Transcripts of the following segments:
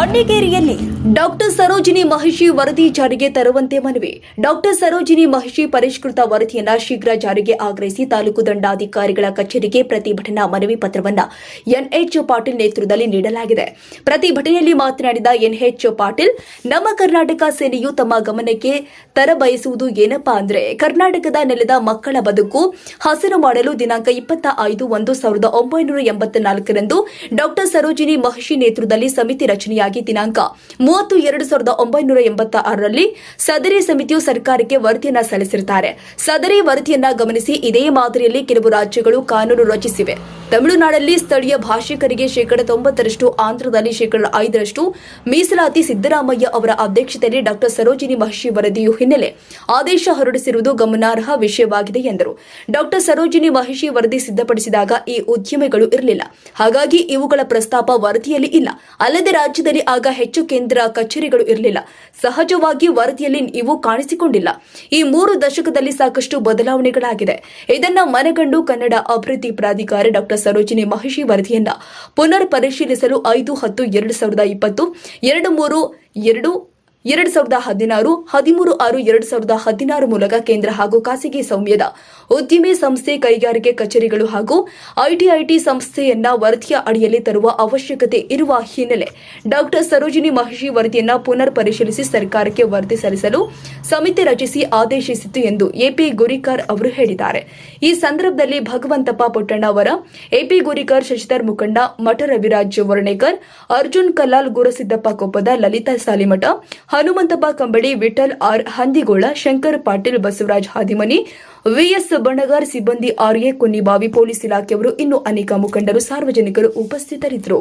ಅಣ್ಣಿಗೇರಿಯಲ್ಲಿ doctor Sarojini Mahishi ವರದಿ ಜಾರಿಗೆ ತರುವಂತೆ ಮನವಿ. ಡಾಕ್ಟರ್ ಸರೋಜಿನಿ ಮಹಿಷಿ ಪರಿಷ್ಕೃತ ವರದಿಯನ್ನ ಶೀಘ್ರ ಜಾರಿಗೆ ಆಗ್ರಹಿಸಿ ತಾಲೂಕು ದಂಡಾಧಿಕಾರಿಗಳ ಕಚೇರಿಗೆ ಪ್ರತಿಭಟನಾ ಮನವಿ ಪತ್ರವನ್ನ ಎನ್ಎಚ್ ಪಾಟೀಲ್ ನೇತೃತ್ವದಲ್ಲಿ ನೀಡಲಾಗಿದೆ. ಪ್ರತಿಭಟನೆಯಲ್ಲಿ ಮಾತನಾಡಿದ ಎನ್ಎಚ್ ಪಾಟೀಲ್, ನಮ್ಮ ಕರ್ನಾಟಕ ಸೇನೆಯು ತಮ್ಮ ಗಮನಕ್ಕೆ ತರಬಯಸುವುದು ಏನಪ್ಪಾ ಅಂದ್ರೆ ಕರ್ನಾಟಕದ ನೆಲದ ಮಕ್ಕಳ ಬದುಕು, ಹಸಿರು ಮಾಡಲು ದಿನಾಂಕ ಇಪ್ಪತ್ತ ಐದು ಒಂದು ಸಾವಿರದ ಒಂಬೈನೂರ ಎಂಬತ್ತ ನಾಲ್ಕರಂದು ಡಾಕ್ಟರ್ ಸರೋಜಿನಿ ಮಹಿಷಿ ನೇತೃತ್ವದಲ್ಲಿ ಸಮಿತಿ ರಚನೆಯಾಗಿ ದಿನಾಂಕ ಮೂವತ್ತು ಎರಡು ಸಾವಿರದ ಒಂಬೈನೂರ ಎಂಬತ್ತ ಆರರಲ್ಲಿ ಸದರಿ ಸಮಿತಿಯು ಸರ್ಕಾರಕ್ಕೆ ವರದಿಯನ್ನ ಸಲ್ಲಿಸಿರುತ್ತಾರೆ. ಸದರಿ ವರದಿಯನ್ನ ಗಮನಿಸಿ ಇದೇ ಮಾದರಿಯಲ್ಲಿ ಕೆಲವು ರಾಜ್ಯಗಳು ಕಾನೂನು ರಚಿಸಿವೆ. ತಮಿಳುನಾಡಲ್ಲಿ ಸ್ಥಳೀಯ ಭಾಷಿಕರಿಗೆ ಶೇಕಡ ತೊಂಬತ್ತರಷ್ಟು, ಆಂಧ್ರದಲ್ಲಿ ಶೇಕಡ ಐದರಷ್ಟು, ಮೀಸಲಾತಿ ಸಿದ್ದರಾಮಯ್ಯ ಅವರ ಅಧ್ಯಕ್ಷತೆಯಲ್ಲಿ ಡಾಕ್ಟರ್ ಸರೋಜಿನಿ ಮಹಿಷಿ ವರದಿಯು ಹಿನ್ನೆಲೆ ಆದೇಶ ಹೊರಡಿಸಿರುವುದು ಗಮನಾರ್ಹ ವಿಷಯವಾಗಿದೆ ಎಂದರು. ಡಾಕ್ಟರ್ ಸರೋಜಿನಿ ಮಹಿಷಿ ವರದಿ ಸಿದ್ಧಪಡಿಸಿದಾಗ ಈ ಉದ್ಯಮಿಗಳು ಇರಲಿಲ್ಲ. ಹಾಗಾಗಿ ಇವುಗಳ ಪ್ರಸ್ತಾಪ ವರದಿಯಲ್ಲಿ ಇಲ್ಲ. ಅಲ್ಲದೆ ರಾಜ್ಯದಲ್ಲಿ ಆಗ ಹೆಚ್ಚು ಕೇಂದ್ರ ಕಚೇರಿಗಳು ಇರಲಿಲ್ಲ. ಸಹಜವಾಗಿ ವರದಿಯಲ್ಲಿ ಇವು ಕಾಣಿಸಿಕೊಂಡಿಲ್ಲ. ಈ ಮೂರು ದಶಕದಲ್ಲಿ ಸಾಕಷ್ಟು ಬದಲಾವಣೆಗಳಾಗಿದೆ ಇದನ್ನ ಮನಗಂಡು ಕನ್ನಡ ಅಭಿವೃದ್ಧಿ ಪ್ರಾಧಿಕಾರ ಡಾಕ್ಟರ್ ಸರೋಜಿನಿ ಮಹಿಷಿ ವರದಿಯನ್ನ ಪುನರ್ ಪರಿಶೀಲಿಸಲು ಐದು ಹತ್ತು ಎರಡು ಸಾವಿರದ ಇಪ್ಪತ್ತು ಎರಡು ಮೂರು ಎರಡು ಎರಡು ಸಾವಿರದ ಹದಿನಾರು, ಹದಿಮೂರು ಆರು ಎರಡು ಸಾವಿರದ ಹದಿನಾರು ಮೂಲಕ ಕೇಂದ್ರ ಹಾಗೂ ಖಾಸಗಿ ಸೌಮ್ಯದ ಉದ್ದಿಮೆ ಸಂಸ್ಥೆ ಕೈಗಾರಿಕೆ ಕಚೇರಿಗಳು ಹಾಗೂ ಐಟಿಐಟಿ ಸಂಸ್ಥೆಯನ್ನ ವರದಿಯ ಅಡಿಯಲ್ಲಿ ತರುವ ಅವಶ್ಯಕತೆ ಇರುವ ಹಿನ್ನೆಲೆ ಡಾಕ್ಟರ್ ಸರೋಜಿನಿ ಮಹರ್ಷಿ ವರದಿಯನ್ನ ಪುನರ್ ಪರಿಶೀಲಿಸಿ ಸರ್ಕಾರಕ್ಕೆ ವರದಿ ಸಲ್ಲಿಸಲು ಸಮಿತಿ ರಚಿಸಿ ಆದೇಶಿಸಿತು ಎಂದು ಎಪಿ ಗುರಿಕರ್ ಅವರು ಹೇಳಿದ್ದಾರೆ. ಈ ಸಂದರ್ಭದಲ್ಲಿ ಭಗವಂತಪ್ಪ ಪೊಟ್ಟಣ್ಣ ಅವರ ಎಪಿ ಗುರಿಕರ್ ಶಶಿಧರ್ ಮುಖಂಡ ಮಠ ರವಿರಾಜ್ ವರ್ಣೇಕರ್, ಅರ್ಜುನ್ ಕಲ್ಲಾಲ್ ಗುರುಸಿದ್ದಪ್ಪ ಕೊಪ್ಪದ ಲಲಿತಾ ಸಾಲಿಮಠ ಹನುಮಂತಪ್ಪ ಕಂಬಳಿ ವಿಠಲ್ ಆರ್ ಹಂದಿಗೋಳ, ಶಂಕರ್ ಪಾಟೀಲ್, ಬಸವರಾಜ್ ಹಾದಿಮನಿ, ವಿಎಸ್ ಬಣಗಾರ್ ಸಿಬ್ಬಂದಿ ಆರ್ಎ ಕುನ್ನಿಬಾವಿ ಪೊಲೀಸ್ ಇಲಾಖೆಯವರು ಇನ್ನು ಅನೇಕ ಮುಖಂಡರು, ಸಾರ್ವಜನಿಕರು ಉಪಸ್ಥಿತರಿದ್ದರು.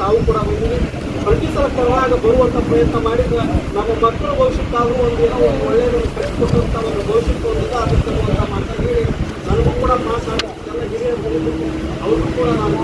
ತಾವು ಕೂಡ ಪ್ರತಿ ಸಲ ಬರುವಂತ ಬರುವಂಥ ಪ್ರಯತ್ನ ಮಾಡಿದ ನಮ್ಮ ಮಕ್ಕಳ ಭವಿಷ್ಯಕ್ಕಾದ್ರೂ ಒಂದು ಏನೋ ಒಂದು ಒಳ್ಳೆಯದನ್ನು ಕಟ್ಟಿಕೊಟ್ಟಂಥ ಒಂದು ಭವಿಷ್ಯಕ್ಕೆ ಒಂದು ಇದಾಗುತ್ತೆ ಅಂತ ಮಾತನ್ನು ಹೇಳಿ ನನಗೂ ಕೂಡ ಮಾತಾಡಿ, ಎಲ್ಲ ಹಿರಿಯರು ಅವರು ಕೂಡ ನಾನು